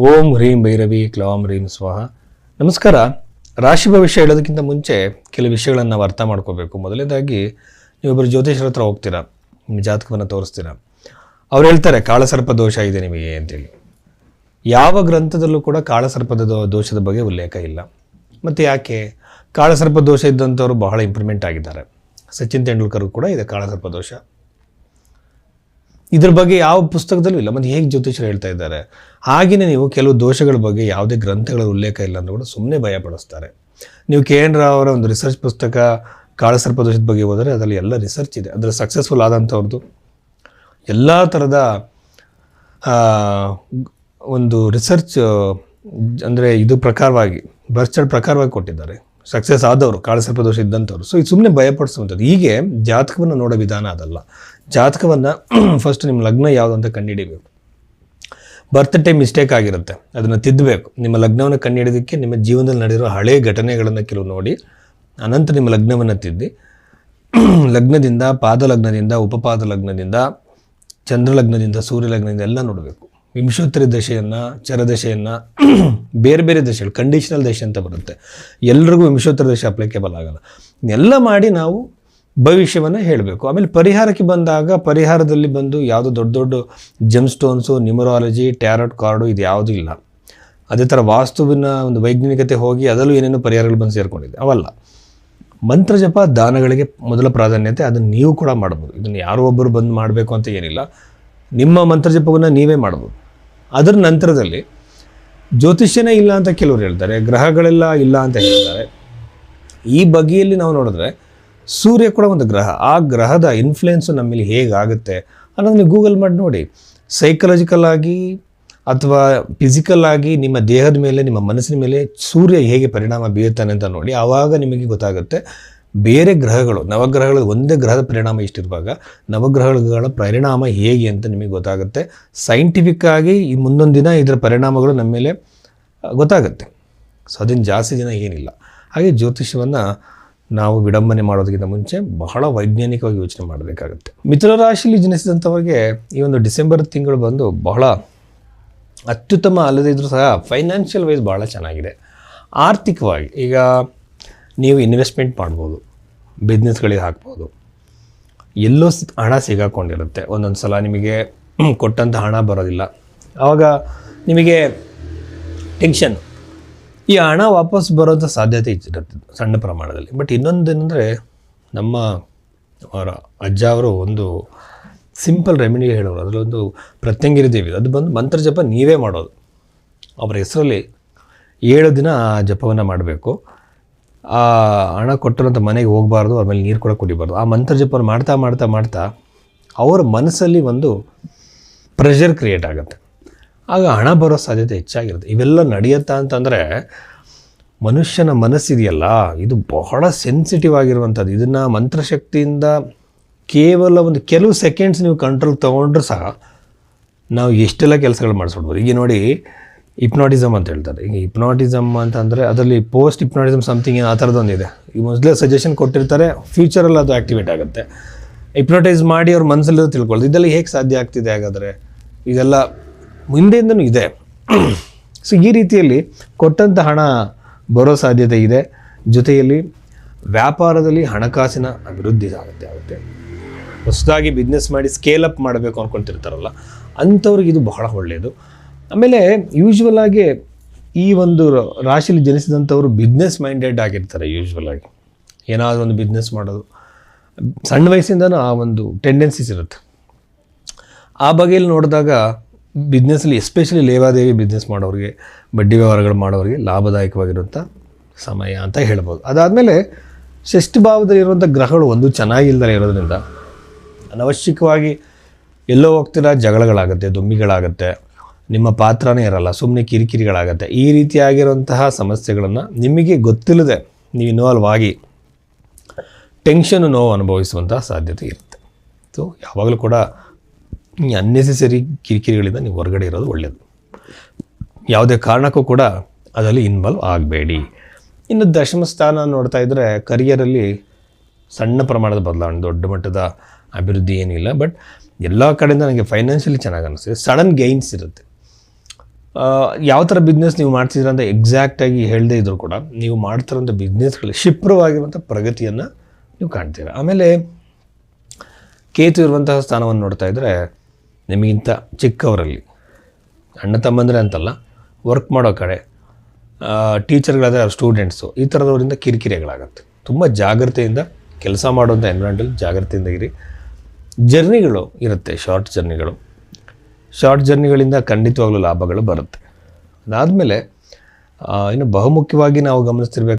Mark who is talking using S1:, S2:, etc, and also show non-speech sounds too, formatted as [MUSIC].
S1: ಓಂ ಹ್ರೀಂ ಭೈರವಿ ಕ್ಲಾಂ ಹ್ರೀಂ ಸ್ವಾಹ. ನಮಸ್ಕಾರ. ರಾಶಿ ಭವಿಷ್ಯ ಹೇಳೋದಕ್ಕಿಂತ ಮುಂಚೆ ಕೆಲವು ವಿಷಯಗಳನ್ನು ನಾವು ಅರ್ಥ ಮಾಡ್ಕೋಬೇಕು. ಮೊದಲನೇದಾಗಿ ನೀವೊಬ್ಬರು ಜ್ಯೋತಿಷರ ಹತ್ರ ಹೋಗ್ತೀರಾ? ನಿಮ್ಮ ಜಾತಕವನ್ನು ತೋರಿಸ್ತೀರಾ? ಅವ್ರು ಹೇಳ್ತಾರೆ, ಕಾಳಸರ್ಪ ದೋಷ ಇದೆ ನಿಮಗೆ ಅಂತೇಳಿ. ಯಾವ ಗ್ರಂಥದಲ್ಲೂ ಕೂಡ ಕಾಳಸರ್ಪದ ದೋಷದ ಬಗ್ಗೆ ಉಲ್ಲೇಖ ಇಲ್ಲ. ಮತ್ತು ಯಾಕೆ? ಕಾಳಸರ್ಪ ದೋಷ ಇದ್ದಂಥವ್ರು ಬಹಳ ಇಂಪ್ರೂವ್ಮೆಂಟ್ ಆಗಿದ್ದಾರೆ. ಸಚಿನ್ ತೆಂಡೂಲ್ಕರ್ ಕೂಡ ಇದೆ ಕಾಳಸರ್ಪ ದೋಷ. ಇದ್ರ ಬಗ್ಗೆ ಯಾವ ಪುಸ್ತಕದಲ್ಲೂ ಇಲ್ಲ. ಮತ್ತು ಹೇಗೆ ಜ್ಯೋತಿಷರು ಹೇಳ್ತಾ ಇದ್ದಾರೆ? ಹಾಗೆಯೇ ನೀವು ಕೆಲವು ದೋಷಗಳ ಬಗ್ಗೆ ಯಾವುದೇ ಗ್ರಂಥಗಳ ಉಲ್ಲೇಖ ಇಲ್ಲ ಅಂತ ಕೂಡ ಸುಮ್ಮನೆ ಭಯಪಡಿಸ್ತಾರೆ ನೀವು ಕೆ ಎನ್ ರಾವ್ ಅವರ ಒಂದು ರಿಸರ್ಚ್ ಪುಸ್ತಕ, ಕಾಳಸರ್ಪ ದೋಷದ ಬಗ್ಗೆ ಹೋದರೆ ಅದರಲ್ಲಿ ಎಲ್ಲ ರಿಸರ್ಚ್ ಇದೆ. ಅದರ ಸಕ್ಸಸ್ಫುಲ್ ಆದಂಥವ್ರದ್ದು. ಎಲ್ಲ ಥರದ ಒಂದು ರಿಸರ್ಚ್ ಅಂದರೆ ಇದು ಪ್ರಕಾರವಾಗಿ ಬರ್ಚರ್ಡ್ ಪ್ರಕಾರವಾಗಿ ಕೊಟ್ಟಿದ್ದಾರೆ. ಸಕ್ಸಸ್ ಆದವರು, ಕಾಳಸರ್ಪ ದೋಷ ಇದ್ದಂಥವ್ರು. ಸೊ ಇದು ಸುಮ್ಮನೆ ಭಯಪಡಿಸುವಂಥದ್ದು ಹೀಗೆ ಜಾತಕವನ್ನು ನೋಡೋ ವಿಧಾನ ಅದಲ್ಲ. ಜಾತಕವನ್ನು ಫಸ್ಟ್ [CLEARS THROAT] ನಿಮ್ಮ ಲಗ್ನ ಯಾವುದು ಅಂತ ಕಂಡುಹಿಡಿಬೇಕು. ಬರ್ತ್ ಟೈಮ್ ಮಿಸ್ಟೇಕ್ ಆಗಿರುತ್ತೆ. ಅದನ್ನು ತಿದ್ದಬೇಕು ನಿಮ್ಮ ಲಗ್ನವನ್ನು ಕಂಡುಹಿಡಿದಕ್ಕೆ ನಿಮ್ಮ ಜೀವನದಲ್ಲಿ ನಡೆದಿರೋ ಹಳೆಯ ಘಟನೆಗಳನ್ನು ಕೆಲವು ನೋಡಿ, ಅನಂತರ ನಿಮ್ಮ ಲಗ್ನವನ್ನು ತಿದ್ದಿ. [CLEARS THROAT] ಲಗ್ನದಿಂದ ಪಾದ ಲಗ್ನದಿಂದ ಉಪಪಾದ ಲಗ್ನದಿಂದ ಚಂದ್ರ ಲಗ್ನದಿಂದ ಸೂರ್ಯ ಲಗ್ನದಿಂದ ಎಲ್ಲ ನೋಡಬೇಕು. ವಿಂಶೋತ್ತರಿ ದಶೆಯನ್ನು ಚರದಶೆಯನ್ನು [CLEARS THROAT] ಬೇರೆ ಬೇರೆ ದಶೆಗಳು ಕಂಡೀಷನಲ್ ದಶೆ ಅಂತ ಬರುತ್ತೆ. ಎಲ್ರಿಗೂ ವಿಂಶೋತ್ತರ ದಶೆ ಅಪ್ಲಿಕೇಬಲ್ ಆಗಲ್ಲ. ಎಲ್ಲ ಮಾಡಿ ನಾವು ಭವಿಷ್ಯವನ್ನು ಹೇಳಬೇಕು. ಆಮೇಲೆ ಪರಿಹಾರಕ್ಕೆ ಬಂದಾಗ ಪರಿಹಾರದಲ್ಲಿ ಬಂದು ಯಾವುದೋ ದೊಡ್ಡ ದೊಡ್ಡ gem stones numerology tarot card ಇದು ಯಾವುದೂ ಇಲ್ಲ. ಅದೇ ಥರ ವಾಸ್ತುವಿನ ಒಂದು ವೈಜ್ಞಾನಿಕತೆ ಹೋಗಿ ಅದರಲ್ಲೂ ಏನೇನು ಪರಿಹಾರಗಳು ಬಂದು ಸೇರಿಕೊಂಡಿದೆ. ಅವಲ್ಲ. ಮಂತ್ರ ಜಪ, ದಾನಗಳಿಗೆ ಮೊದಲ ಪ್ರಾಧಾನ್ಯತೆ ಅದನ್ನು ನೀವು ಕೂಡ ಮಾಡ್ಬೋದು ಇದನ್ನು ಯಾರೋ ಒಬ್ಬರು ಬಂದು ಮಾಡಬೇಕು ಅಂತ ಏನಿಲ್ಲ. ನಿಮ್ಮ ಮಂತ್ರ ಜಪವನ್ನು ನೀವೇ ಮಾಡ್ಬೋದು ಅದರ ನಂತರದಲ್ಲಿ ಜ್ಯೋತಿಷ್ಯನೇ ಇಲ್ಲ ಅಂತ ಕೆಲವರು ಹೇಳ್ತಾರೆ, ಗ್ರಹಗಳೆಲ್ಲ ಇಲ್ಲ ಅಂತ ಹೇಳ್ತಾರೆ ಈ ಬಗೆಯಲ್ಲಿ ನಾವು ನೋಡಿದ್ರೆ ಸೂರ್ಯ ಕೂಡ ಒಂದು ಗ್ರಹ. ಆ ಗ್ರಹದ ಇನ್ಫ್ಲುಯೆನ್ಸು ನಮ್ಮಲ್ಲಿ ಮೇಲೆ ಹೇಗಾಗುತ್ತೆ ಅನ್ನೋದನ್ನ ಗೂಗಲ್ ಮಾಡಿ ನೋಡಿ. ಸೈಕಲಾಜಿಕಲ್ ಆಗಿ ಅಥವಾ ಫಿಸಿಕಲ್ ಆಗಿ ನಿಮ್ಮ ದೇಹದ ಮೇಲೆ, ನಿಮ್ಮ ಮನಸ್ಸಿನ ಮೇಲೆ ಸೂರ್ಯ ಹೇಗೆ ಪರಿಣಾಮ ಬೀರುತ್ತಾನೆ ಅಂತ ನೋಡಿ. ಆವಾಗ ನಿಮಗೆ ಗೊತ್ತಾಗುತ್ತೆ ಬೇರೆ ಗ್ರಹಗಳು, ನವಗ್ರಹಗಳು ಒಂದೇ ಗ್ರಹದ ಪರಿಣಾಮ ಇಷ್ಟಿರುವಾಗ ನವಗ್ರಹಗಳ ಪರಿಣಾಮ ಹೇಗೆ ಅಂತ ನಿಮಗೆ ಗೊತ್ತಾಗುತ್ತೆ. ಸೈಂಟಿಫಿಕ್ ಆಗಿ ಈ ಮುಂದೊಂದು ದಿನ ಇದರ ಪರಿಣಾಮಗಳು ನಮ್ಮ ಮೇಲೆ ಗೊತ್ತಾಗುತ್ತೆ. ಸೊ ಅದನ್ನು ಜಾಸ್ತಿ ದಿನ ಏನಿಲ್ಲ. ಹಾಗೆ ಜ್ಯೋತಿಷ್ಯವನ್ನು ನಾವು ವಿಡಂಬನೆ ಮಾಡೋದಕ್ಕಿಂತ ಮುಂಚೆ ಬಹಳ ವೈಜ್ಞಾನಿಕವಾಗಿ ಯೋಚನೆ ಮಾಡಬೇಕಾಗುತ್ತೆ. ಮಿಥುನ ರಾಶಿಯಲ್ಲಿ ಜನಿಸಿದಂಥವ್ರಿಗೆ ಈ ಒಂದು ಡಿಸೆಂಬರ್ ತಿಂಗಳು ಬಂದು ಬಹಳ ಅತ್ಯುತ್ತಮ ಅಲ್ಲದೇ ಇದ್ದರೂ ಸಹ ಫೈನಾನ್ಷಿಯಲ್ ವೈಸ್ ಭಾಳ ಚೆನ್ನಾಗಿದೆ. ಆರ್ಥಿಕವಾಗಿ ಈಗ ನೀವು ಇನ್ವೆಸ್ಟ್ಮೆಂಟ್ ಮಾಡ್ಬೋದು, ಬಿಸ್ನೆಸ್ಗಳಿಗೆ ಹಾಕ್ಬೋದು, ಎಲ್ಲೋ ಹಣ ಸಿಗಾಕೊಂಡಿರುತ್ತೆ. ಒಂದೊಂದು ಸಲ ನಿಮಗೆ ಕೊಟ್ಟಂಥ ಹಣ ಬರೋದಿಲ್ಲ. ಆವಾಗ ನಿಮಗೆ ಟೆನ್ಷನ್ ಈ ಹಣ ವಾಪಸ್ ಬರೋದ ಸಾಧ್ಯತೆ ಇರುತ್ತೆ ಸಣ್ಣ ಪ್ರಮಾಣದಲ್ಲಿ. ಬಟ್ ಇನ್ನೊಂದೇನೆಂದರೆ ನಮ್ಮ ಅವರ ಅಜ್ಜ ಅವರು ಒಂದು ಸಿಂಪಲ್ ರೆಮಿಡಿ ಹೇಳೋರು. ಅದರಲ್ಲೊಂದು ಪ್ರತ್ಯಂಗಿರಿ ದೇವಿ. ಅದು ಬಂದು ಮಂತ್ರ ಜಪ ನೀವೇ ಮಾಡೋದು. ಅವರ ಹೆಸರಲ್ಲಿ ಏಳು ದಿನ ಆ ಜಪವನ್ನು ಮಾಡಬೇಕು. ಆ ಹಣ ಕೊಟ್ಟಿರೋಂಥ ಮನೆಗೆ ಹೋಗಬಾರ್ದು ಆಮೇಲೆ ನೀರು ಕೂಡ ಕುಡಿಬಾರ್ದು. ಆ ಮಂತ್ರ ಜಪವನ್ನು ಮಾಡ್ತಾ ಮಾಡ್ತಾ ಮಾಡ್ತಾ ಅವರ ಮನಸ್ಸಲ್ಲಿ ಒಂದು ಪ್ರೆಷರ್ ಕ್ರಿಯೇಟ್ ಆಗುತ್ತೆ. ಆಗ ಹಣ ಬರೋ ಸಾಧ್ಯತೆ ಹೆಚ್ಚಾಗಿರುತ್ತೆ. ಇವೆಲ್ಲ ನಡೆಯುತ್ತಾ ಅಂತಂದರೆ ಮನುಷ್ಯನ ಮನಸ್ಸಿದೆಯಲ್ಲ, ಇದು ಬಹಳ ಸೆನ್ಸಿಟಿವ್ ಆಗಿರುವಂಥದ್ದು. ಇದನ್ನು ಮಂತ್ರಶಕ್ತಿಯಿಂದ ಕೇವಲ ಒಂದು ಕೆಲವು ಸೆಕೆಂಡ್ಸ್ ನೀವು ಕಂಟ್ರೋಲ್ ತೊಗೊಂಡ್ರೂ ಸಹ ನಾವು ಎಷ್ಟೆಲ್ಲ ಕೆಲಸಗಳು ಮಾಡಿಸ್ಬಿಡ್ಬೋದು ಈಗ ನೋಡಿ ಹಿಪ್ನಾಟಿಸಮ್ ಅಂತ ಹೇಳ್ತಾರೆ. ಈಗ ಹಿಪ್ನಾಟಿಸಮ್ ಅಂತಂದರೆ ಅದರಲ್ಲಿ ಪೋಸ್ಟ್ ಹಿಪ್ನಾಟಿಸಮ್ ಸಮಥಿಂಗ್ ಏನು ಆ ಥರದೊಂದಿದೆ ಈಗ ಮೊದಲೇ ಸಜೆಷನ್ ಕೊಟ್ಟಿರ್ತಾರೆ ಫ್ಯೂಚರಲ್ಲಿ ಅದು ಆ್ಯಕ್ಟಿವೇಟ್ ಆಗುತ್ತೆ. ಇಪ್ನೋಟೈಸ್ ಮಾಡಿ ಅವ್ರ ಮನಸ್ಸಲ್ಲಿ ತಿಳ್ಕೊಳ್ಳೋದು. ಇದೆಲ್ಲ ಹೇಗೆ ಸಾಧ್ಯ ಆಗ್ತಿದೆ ಹಾಗಾದರೆ? ಇದೆಲ್ಲ ಮುಂದೆಯಿಂದನೂ ಇದೆ. ಸೊ ಈ ರೀತಿಯಲ್ಲಿ ಕೊಟ್ಟಂಥ ಹಣ ಬರೋ ಸಾಧ್ಯತೆ ಇದೆ. ಜೊತೆಯಲ್ಲಿ ವ್ಯಾಪಾರದಲ್ಲಿ ಹಣಕಾಸಿನ ಅಭಿವೃದ್ಧಿ ಆಗುತ್ತೆ ಆಗುತ್ತೆ. ಹೊಸದಾಗಿ ಬಿಸ್ನೆಸ್ ಮಾಡಿ ಸ್ಕೇಲ್ ಅಪ್ ಮಾಡಬೇಕು ಅಂದ್ಕೊಂತಿರ್ತಾರಲ್ಲ ಅಂಥವ್ರಿಗೆ ಇದು ಬಹಳ ಒಳ್ಳೆಯದು ಆಮೇಲೆ ಯೂಶ್ವಲ್ ಆಗಿ ಈ ಒಂದು ರಾಶಿಯಲ್ಲಿ ಜನಿಸಿದಂಥವ್ರು ಬಿಸ್ನೆಸ್ ಮೈಂಡೆಡ್ ಆಗಿರ್ತಾರೆ ಯೂಶ್ವಲ್ ಆಗಿ. ಏನಾದರೂ ಒಂದು ಬಿಸ್ನೆಸ್ ಮಾಡೋದು. ಸಣ್ಣ ವಯಸ್ಸಿಂದನೂ ಆ ಒಂದು ಟೆಂಡೆನ್ಸೀಸ್ ಇರುತ್ತೆ. ಆ ಬಗೆಯಲ್ಲಿ ನೋಡಿದಾಗ ಬಿಸ್ನೆಸ್ಸಲ್ಲಿ ಎಸ್ಪೆಷಲಿ ಲೇವಾದೇವಿ ಬಿಸ್ನೆಸ್ ಮಾಡೋರಿಗೆ, ಬಡ್ಡಿ ವ್ಯವಹಾರಗಳು ಮಾಡೋರಿಗೆ ಲಾಭದಾಯಕವಾಗಿರುವಂಥ ಸಮಯ ಅಂತ ಹೇಳ್ಬೋದು. ಅದಾದಮೇಲೆ ಷಷ್ಠ ಭಾವದಲ್ಲಿರುವಂಥ ಗ್ರಹಗಳು ಒಂದು ಚೆನ್ನಾಗಿಲ್ದಲೇ ಇರೋದ್ರಿಂದ ಅನವಶ್ಯಕವಾಗಿ ಎಲ್ಲೋ ಹೋಗ್ತೀರಾ ಜಗಳಗಳಾಗುತ್ತೆ, ದುಮ್ಮಿಗಳಾಗುತ್ತೆ, ನಿಮ್ಮ ಪಾತ್ರನೇ ಇರಲ್ಲ ಸುಮ್ಮನೆ ಕಿರಿಕಿರಿಗಳಾಗುತ್ತೆ, ಈ ರೀತಿಯಾಗಿರುವಂತಹ ಸಮಸ್ಯೆಗಳನ್ನು ನಿಮಗೆ ಗೊತ್ತಿಲ್ಲದೆ ನೀವು ಇನ್ವಾಲ್ವ್ ಆಗಿ ಟೆನ್ಷನ್ ನೋವು ಅನುಭವಿಸುವಂಥ ಸಾಧ್ಯತೆ ಇರುತ್ತೆ. ಸೊ ಯಾವಾಗಲೂ ಕೂಡ ಈ ಅನ್ನೆಸೆಸರಿ ಕಿರಿಕಿರಿಗಳಿಂದ ನೀವು ಹೊರಗಡೆ ಇರೋದು ಒಳ್ಳೆಯದು ಯಾವುದೇ ಕಾರಣಕ್ಕೂ ಕೂಡ ಅದರಲ್ಲಿ ಇನ್ವಾಲ್ವ್ ಆಗಬೇಡಿ. ಇನ್ನು ದಶಮ ಸ್ಥಾನ ನೋಡ್ತಾ ಇದ್ದರೆ ಕರಿಯರಲ್ಲಿ ಸಣ್ಣ ಪ್ರಮಾಣದ ಬದಲಾವಣೆ, ದೊಡ್ಡ ಮಟ್ಟದ ಅಭಿವೃದ್ಧಿ ಏನಿಲ್ಲ ಬಟ್ ಎಲ್ಲ ಕಡೆಯಿಂದ ನನಗೆ ಫೈನಾನ್ಷಿಯಲಿ ಚೆನ್ನಾಗಿ ಅನ್ನಿಸ್ತದೆ ಸಡನ್ ಗೈನ್ಸ್ ಇರುತ್ತೆ. ಯಾವ ಥರ ಬಿಸ್ನೆಸ್ ನೀವು ಮಾಡ್ತಿದ್ದೀರ ಅಂತ ಎಕ್ಸಾಕ್ಟಾಗಿ ಹೇಳದೇ ಇದ್ದರೂ ಕೂಡ ನೀವು ಮಾಡ್ತಿರೋಂಥ ಬಿಸ್ನೆಸ್ಗಳು ಕ್ಷಿಪ್ರವಾಗಿರುವಂಥ ಪ್ರಗತಿಯನ್ನು ನೀವು ಕಾಣ್ತೀರ. ಆಮೇಲೆ ಕೇತು ಇರುವಂತಹ ಸ್ಥಾನವನ್ನು ನೋಡ್ತಾ ಇದ್ದರೆ ನಿಮಗಿಂತ ಚಿಕ್ಕವರಲ್ಲಿ. ಅಣ್ಣ ತಮ್ಮಂದರೆ ಅಂತಲ್ಲ ವರ್ಕ್ ಮಾಡೋ ಕಡೆ ಟೀಚರ್ಗಳಾದರೆ ಸ್ಟೂಡೆಂಟ್ಸು ಈ ಥರದವರಿಂದ ಕಿರಿಕಿರಿಗಳಾಗತ್ತೆ. ತುಂಬ ಜಾಗ್ರತೆಯಿಂದ ಕೆಲಸ ಮಾಡುವಂಥ ಎನ್ವಿರಾನ್ಮೆಂಟಲ್ಲಿ ಜಾಗ್ರತೆಯಿಂದ ಇರಿ. ಜರ್ನಿಗಳು ಇರುತ್ತೆ ಶಾರ್ಟ್ ಜರ್ನಿಗಳು. ಶಾರ್ಟ್ ಜರ್ನಿಗಳಿಂದ ಖಂಡಿತವಾಗಲೂ ಲಾಭಗಳು ಬರುತ್ತೆ. ಅದಾದಮೇಲೆ ಇನ್ನು ಬಹುಮುಖ್ಯವಾಗಿ ನಾವು ಗಮನಿಸ್ತಿರ್ಬೇಕು